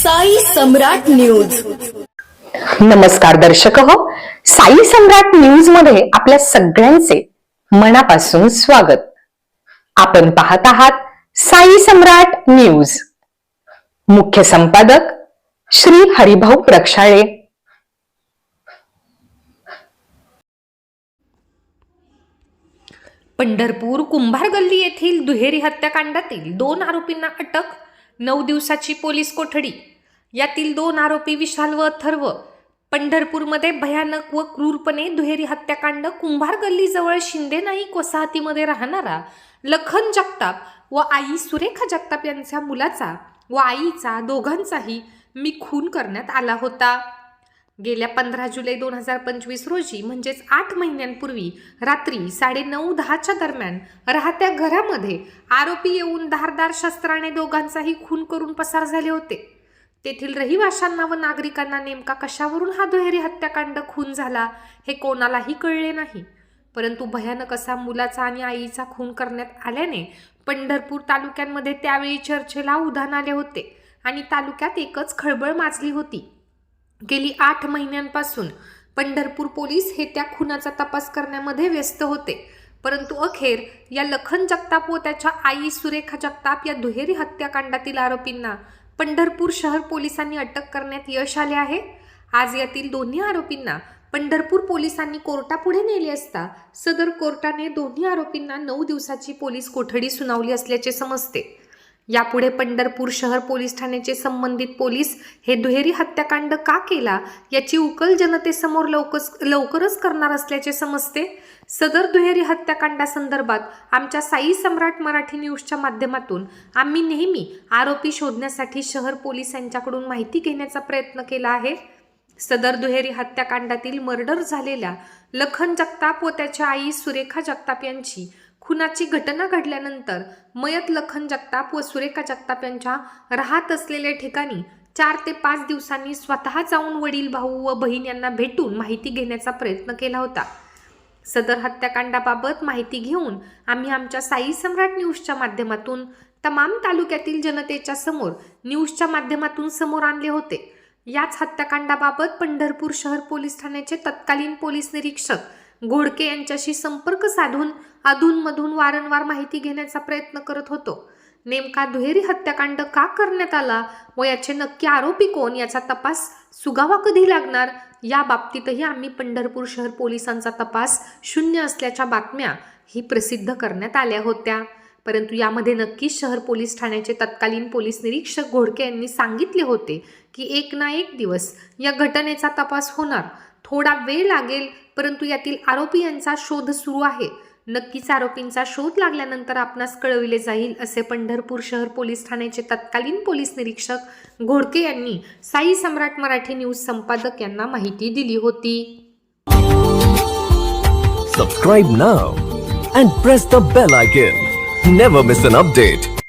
साई सम्राट news. नमस्कार दर्शक हो. साई सम्राट न्यूजमध्ये आपल्या सगळ्यांचे मनापासून स्वागत. आपण पाहत आहात साई सम्राट न्यूज. मुख्य संपादक श्री हरिभाऊ प्रक्षाळे. पंढरपूर कुंभार गल्ली येथील दुहेरी हत्याकांडातील दोन आरोपींना अटक नऊ दिवसाची पोलीस कोठडी. यातील दोन आरोपी विशाल व अथर्व. पंढरपूरमध्ये भयानक व क्रूरपणे दुहेरी हत्याकांड कुंभार गल्लीजवळ शिंदे नाईक वसाहतीमध्ये राहणारा लखन जगताप व आई सुरेखा जगताप यांच्या मुलाचा व आईचा दोघांचाही मी खून करण्यात आला होता. गेल्या पंधरा जुलै दोन हजार पंचवीस रोजी म्हणजेच आठ महिन्यांपूर्वी रात्री साडेनऊ दहाच्या दरम्यान राहत्या घरामध्ये आरोपी येऊन धारदार शस्त्राने दोघांचाही खून करून पसार झाले होते. तेथील रहिवाशांना व नागरिकांना नेमका कशावरून हा दुहेरी हत्याकांड खून झाला हे कोणालाही कळले नाही. परंतु भयानक असा मुलाचा आणि आईचा खून करण्यात आल्याने पंढरपूर तालुक्यांमध्ये त्यावेळी चर्चेला उधाण आले होते आणि तालुक्यात एकच खळबळ माजली होती. गेली आठ महिन्यांपासून पंढरपूर पोलीस हे त्या खुनाचा तपास करण्यामध्ये व्यस्त होते. परंतु अखेर या लखन जगताप व त्याच्या आई सुरेखा जगताप या दुहेरी हत्याकांडातील आरोपींना पंढरपूर शहर पोलिसांनी अटक करण्यात यश आले आहे. आज यातील दोन्ही आरोपींना पंढरपूर पोलिसांनी कोर्टापुढे नेले असता सदर कोर्टाने दोन्ही आरोपींना नऊ दिवसाची पोलीस कोठडी सुनावली असल्याचे समजते. यापुढे पंढरपूर शहर पोलीस ठाण्याचे संबंधित पोलीस हे दुहेरी हत्याकांड का केला याची उकल जनतेसमोर लवकरच लवकरच करणार असल्याचे समजते. सदर दुहेरी हत्याकांडासंदर्भात आमच्या साई सम्राट मराठी न्यूजच्या माध्यमातून आम्ही नेहमी आरोपी शोधण्यासाठी शहर पोलिसांच्याकडून माहिती घेण्याचा प्रयत्न केला आहे. सदर दुहेरी हत्याकांडातील मर्डर झालेल्या लखन जगताप व त्याच्या आई सुरेखा जगताप यांची खुनाची घटना घडल्यानंतर मयत लखन जगताप व सुरेखा जगताप यांच्या राहत असलेल्या ठिकाणी चार ते पाच दिवसांनी स्वतः जाऊन वडील भाऊ व बहीण यांना भेटून माहिती घेण्याचा प्रयत्न केला होता. सदर हत्याकांडाबाबत माहिती घेऊन आम्ही आमच्या साई सम्राट न्यूजच्या माध्यमातून तमाम तालुक्यातील जनतेच्या समोर न्यूजच्या माध्यमातून समोर आणले होते. याच हत्याकांडाबाबत पंढरपूर शहर पोलीस ठाण्याचे तत्कालीन पोलीस निरीक्षक घोडके यांच्याशी संपर्क साधून अधूनमधून वारंवार माहिती घेण्याचा प्रयत्न करत होतो. नेमका दुहेरी हत्याकांड का करण्यात आला? व याचे नक्की आरोपी कोण? याचा तपास सुगावा कधी लागणार? या बाबतीतही आम्ही पंढरपूर शहर पोलिसांचा तपास शून्य असल्याच्या बातम्या ही प्रसिद्ध करण्यात आल्या होत्या. परंतु यामध्ये नक्कीच शहर पोलीस ठाण्याचे तत्कालीन पोलीस निरीक्षक घोडके यांनी सांगितले होते की एक ना एक दिवस या घटनेचा तपास होणार. थोडा वेळ लागेल परंतु यातील आरोपी यांचा शोध सुरू आहे. नक्कीच आरोपींचा शोध लागल्यानंतर आपणास कळविले जाईल असे पंढरपूर शहर पोलीस ठाण्याचे तत्कालीन पोलीस निरीक्षक घोडके यांनी साई सम्राट मराठी न्यूज संपादक यांना माहिती दिली होती. Subscribe now and press the bell icon never miss an update